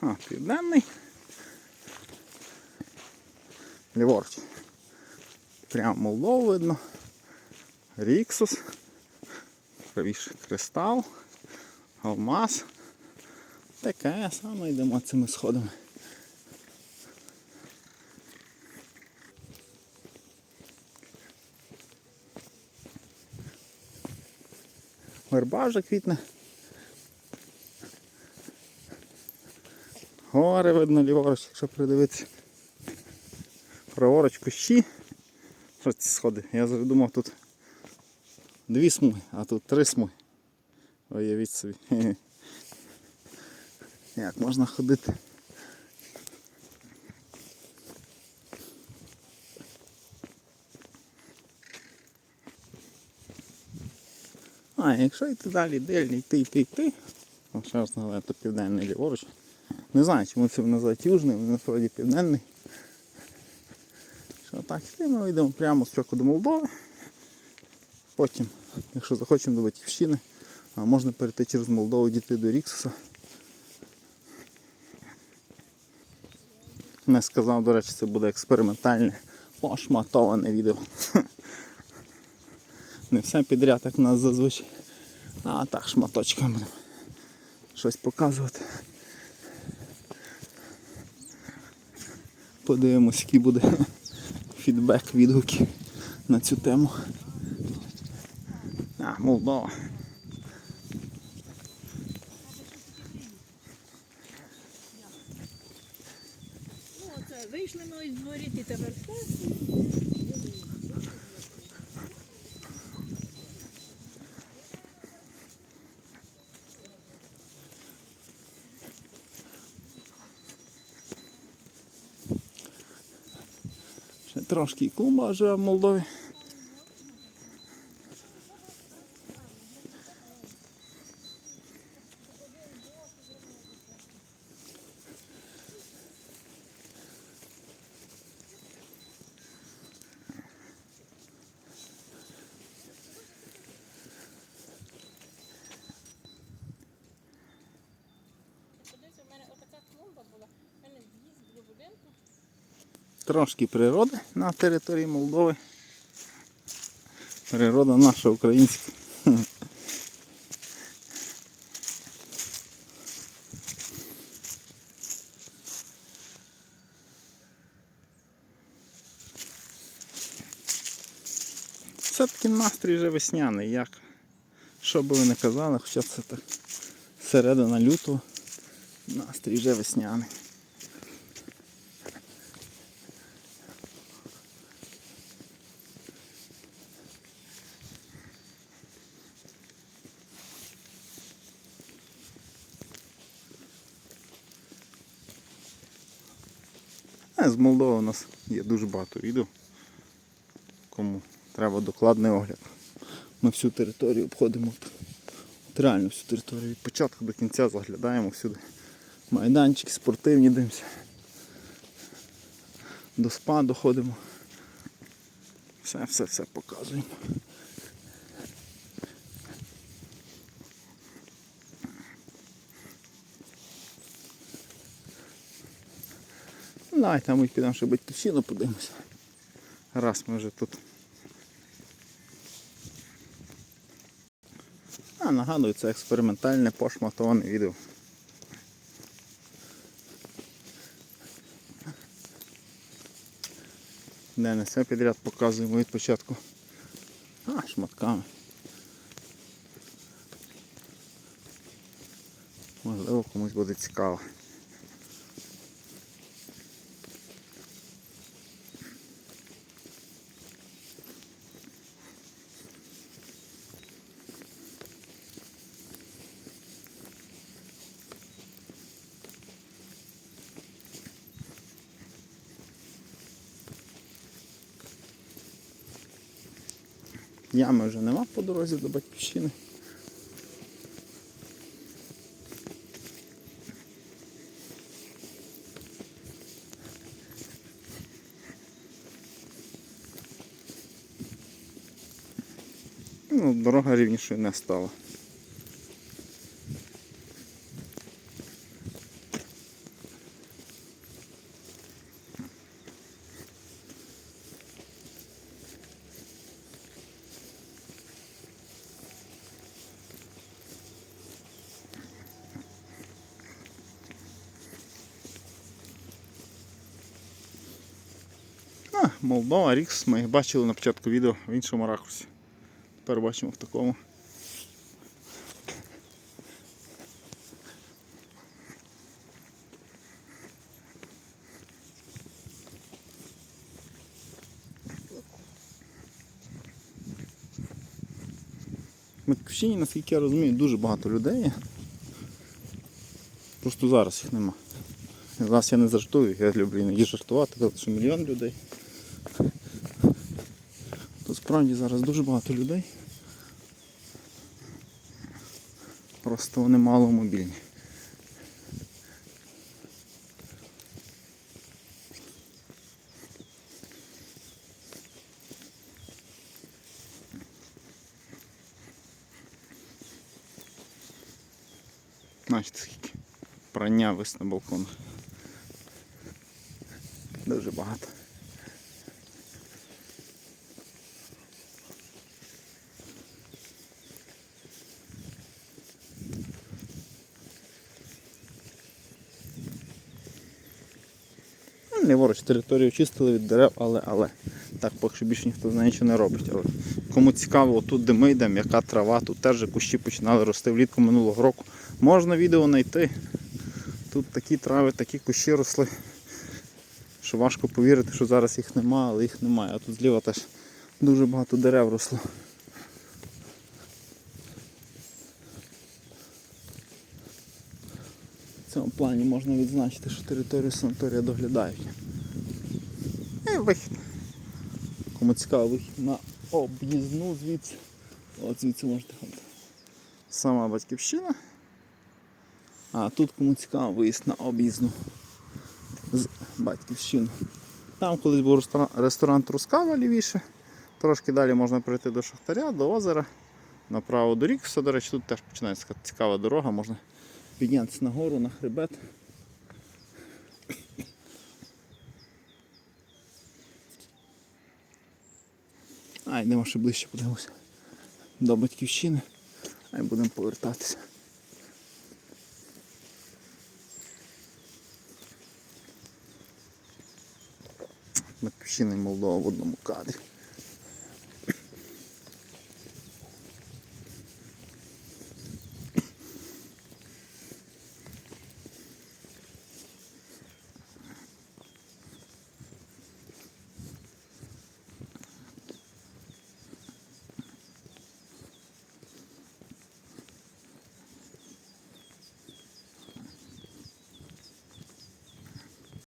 А, південний. Ліворуч. Прямо Молдову видно. Ріксус. Правіше кристал. Алмаз. Таке саме йдемо цими сходами. Верба квітне. Гори видно ліворуч, якщо придивитися. Праворуч кущі. Ці сходи? Я думав тут дві смуги, а тут три смуги. Уявіть собі. Як можна ходити? А, якщо йти далі, далі, йти, йти, йти. Ще раз нагадаю, то південний ліворуч. Не знаю, чому це називають южний, він насправді південний. Що так, йти ми йдемо прямо спочатку до Молдови. Потім, якщо захочемо до Батьківщини, можна перейти через Молдову дійти до Ріксуса. Не сказав, до речі, це буде експериментальне, пошматоване відео. Не все підряд, як в нас зазвичай. А так шматочками будемо щось показувати. Подивимось, який буде фідбек, відгуки на цю тему. А, Молдова. Ну, вийшли ми із дворі, ти тепер трошки і клумба живе в Молдові. Подивися, у мене отака клумба була, у мене в'їзд до будинку. Трошки природи на території Молдови. Природа наша українська. Все-таки настрій вже весняний, як. Що би ви не казали, хоча це так середина лютого, настрій вже весняний. А з Молдови у нас є дуже багато відео. Кому треба докладний огляд. Ми всю територію обходимо. От реально всю територію від початку до кінця заглядаємо всюди. Майданчики спортивні дивимося. До спа доходимо. Все, все, все показуємо. Давайте ми підемо ще батьківщину подивимося. Раз ми вже тут. А, нагадую, це експериментальне пошматоване відео. Де не все підряд показуємо від початку. А, шматками. Можливо, комусь буде цікаво. Ями вже нема по дорозі до батьківщини. Ну, дорога рівнішою не стала. Молдова, Рікс, ми бачили на початку відео в іншому ракурсі. Тепер бачимо в такому. В Батьківщині, наскільки я розумію, дуже багато людей. Просто зараз їх нема. Зараз я не жартую, я люблю іноді жартувати, казати, що мільйон людей. Справді зараз дуже багато людей. Просто вони мало мобільні. Значить, скільки прання вис на балконах. Дуже багато. Ліворуч територію чистили від дерев, але але. Так, поки що більше ніхто з нею нічого не робить. Але кому цікаво, отут де ми йдемо, яка трава, тут теж кущі починали рости влітку минулого року. Можна відео знайти. Тут такі трави, такі кущі росли. Що важко повірити, що зараз їх немає, але їх немає. А тут зліва теж дуже багато дерев росло. Цьому плані можна відзначити, що територію санаторія доглядають. І вихід. Кому цікаво вихід на об'їзну звідси. От звідси можете ходити. Сама батьківщина. А тут кому цікаво виїзд на об'їзну з батьківщини. Там колись був ресторан, Трускава лівіше. Трошки далі можна прийти до Шахтаря, до озера, направо до Рікса. До речі, тут теж починається цікава дорога, можна піднятися на гору, на хребет. А, йдемо ще ближче подивимося до батьківщини, а й будемо повертатися. Батьківщина і Молдова в одному кадрі.